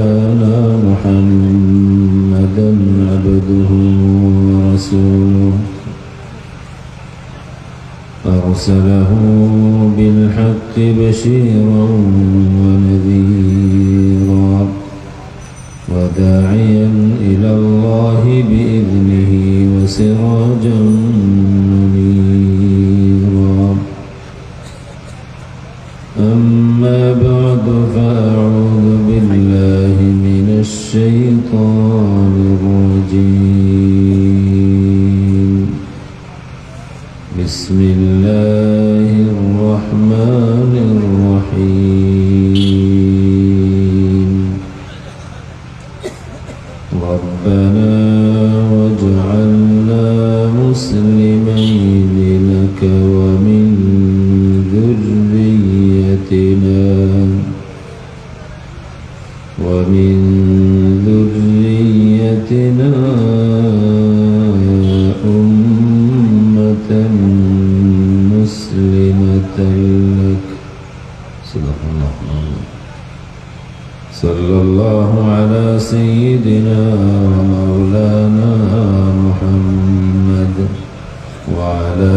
ومولانا محمدا عبده ورسوله. أرسله بالحق بشيرا ونذيرا. ذريتنا ومن ذريتنا أمة مسلمة لك. صدق الله صلى الله على سيدنا ومولانا محمد وعلى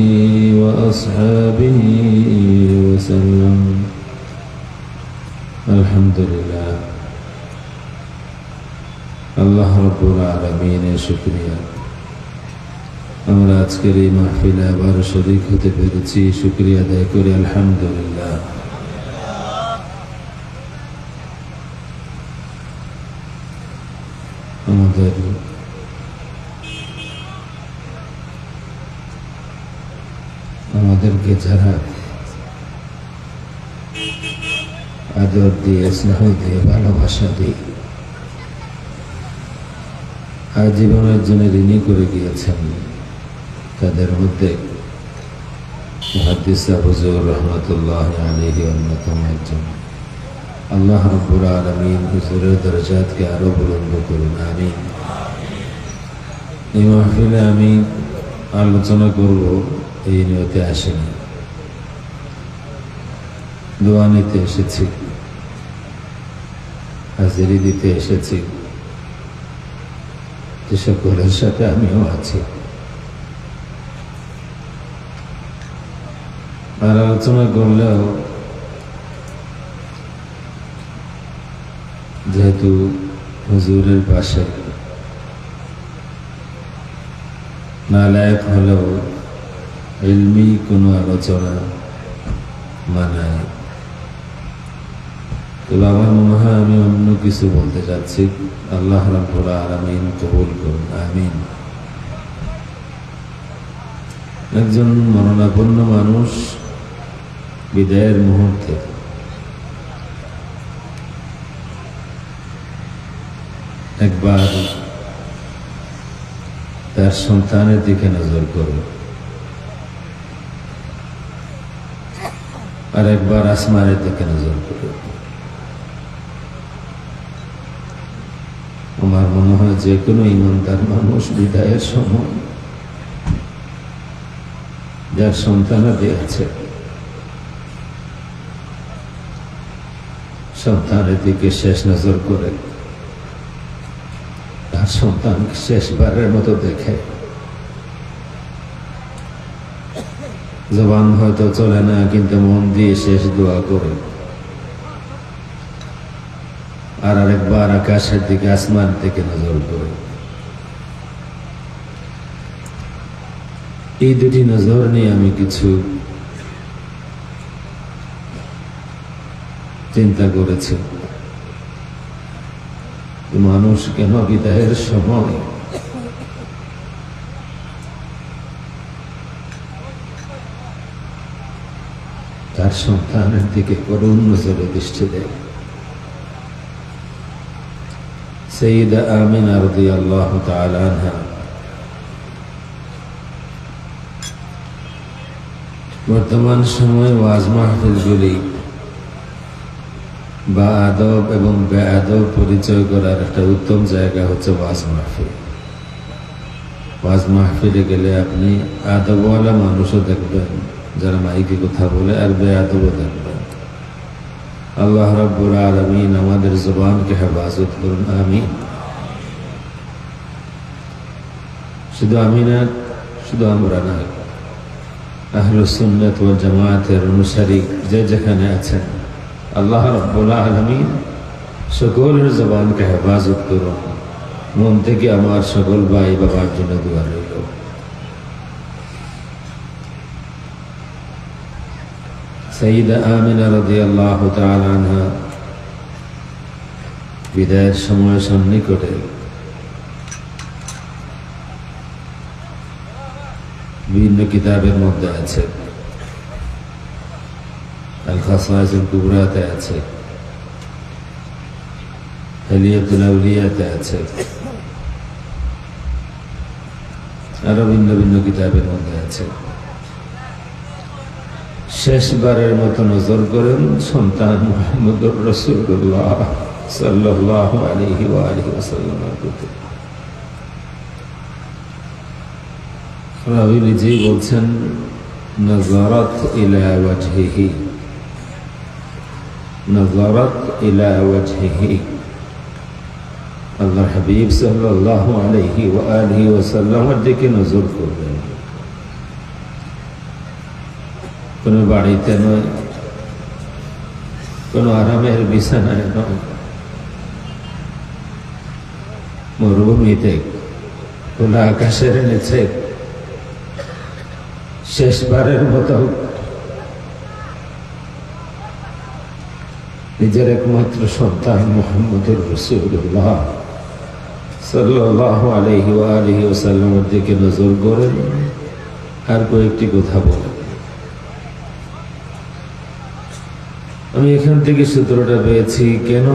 وأصحابه وسلم الحمد لله আল্লাহ রব্বুল আলমিনের শুক্রিয়া আমরা আজকের এই মাহফিলে আবার শরিক হতে পেরেছি শুক্রিয়া আদায় করি আলহামদুলিল্লাহ আমাদের আমাদেরকে যারা আদর দিয়ে, স্নেহ দিয়ে, ভালোবাসা দিয়ে আজীবনের জন্য ঋণী করে গিয়েছেন, তাদের মধ্যে হুজুর রহমতুল্লাহ আলহি অন্যতম একজন। আল্লাহ রব্বুল আলমিন হুজুরের দরজাতকে আরও বুলন্দ করুন আমি এই মাহফিলে আমি আলোচনা করব এই নিয়তে আসেনি। দোয়া নিতে এসেছি। হাজিরি দিতে এসেছি। যে সকলের সাথে আমিও আছি। আর আলোচনা করলেও যেহেতু হুজুরের পাশে, নালায়ক হলেও এলমি কোনো আলোচনা মানে তবে আমার মনে হয় আমি অন্য কিছু বলতে চাচ্ছি। আল্লাহ রাব্বুল আলামিন কবুল করুন, আমিন। একজন মরণাপন্ন মানুষ বিদায়ের মুহূর্তে একবার তার সন্তানের দিকে নজর করো আর একবার আসমানের দিকে নজর করে আমার মনে হয় যে কোনো ইমানদার মানুষ বিদায়ের সময় যার সন্তানাদি আছে, সন্তানের দিকে শেষ নজর করে, তার সন্তান শেষবারের মতো দেখে জবান হয়তো চলে না, কিন্তু মন দিয়ে শেষ দোয়া করে। আর আরেকবার আকাশের দিকে, আসমান দিকে নজর করে। এই দুটি নজর নিয়ে আমি কিছু চিন্তা করেছি। মানুষ কেন বিদায়ের সময় তার সন্তানের দিকে করুণ নজরে দৃষ্টি দেয়। সঈদ আমিন আরদি আল্লাহ বর্তমান সময়ে ওয়াজ মাহফিলগুলি বা আদব এবং বেআদব পরিচয় করার একটা উত্তম জায়গা হচ্ছে ওয়াজ মাহফিল। ওয়াজ মাহফিলে গেলে আপনি আদবওয়ালা মানুষও দেখবেন। যারা মাইকে কথা বলে, আর বেআদবও দেখবেন আল্লাহ রব্বুল আলমিন আমাদের জবানকে হেফাজত করুন, আমিন। শুধু আমি না শুধু আমরা না আহলুসুন্নত ও জামায়াতের অনুসারী যে যেখানে আছেন, আল্লাহ রব্বুল আলমিন সকলের জবানকে হেফাজত করুন। মন থেকে আমার সকল ভাই বাবার জন্য দোয়া রইল। সঈদা আমিনা রদি আল্লাহ বিদায়ের সময় সন্নিকটে বিভিন্ন কিতাবের মধ্যে আছে। আল খাসাইজুল কুবরাতে আছে। হেলিয়াতুল আছে। আরও ভিন্ন ভিন্ন কিতাবের মধ্যে আছে। শেষবারের মতো নজর করেন সন্তান মোহাম্মদুর রসুল্লাহ সাল্লাহ আলহি আলহি ওসাল্লামের প্রতি। রাবি নিজেই বলছেন, নজরত ইলা ওয়াজহিহি। নজরত ইলা ওয়াজহিহি। আল্লাহ হাবিব সাল্লাহ আলহি আলহি ওসাল্লামের দিকে নজর করবেন। কোনো বাড়িতে নয় কোনো আরামের বিছানায় নয় মরুভূমিতে খোলা আকাশের নিচে শেষবারের মতো নিজের একমাত্র সন্তান মোহাম্মদুর রসুল্লাহ সাল্লাহ আলহি আলহি ওসাল্লামের দিকে নজর করেন আর কয়েকটি কথা বলেন আমি এখান থেকে সূত্রটা পেয়েছি। কেন?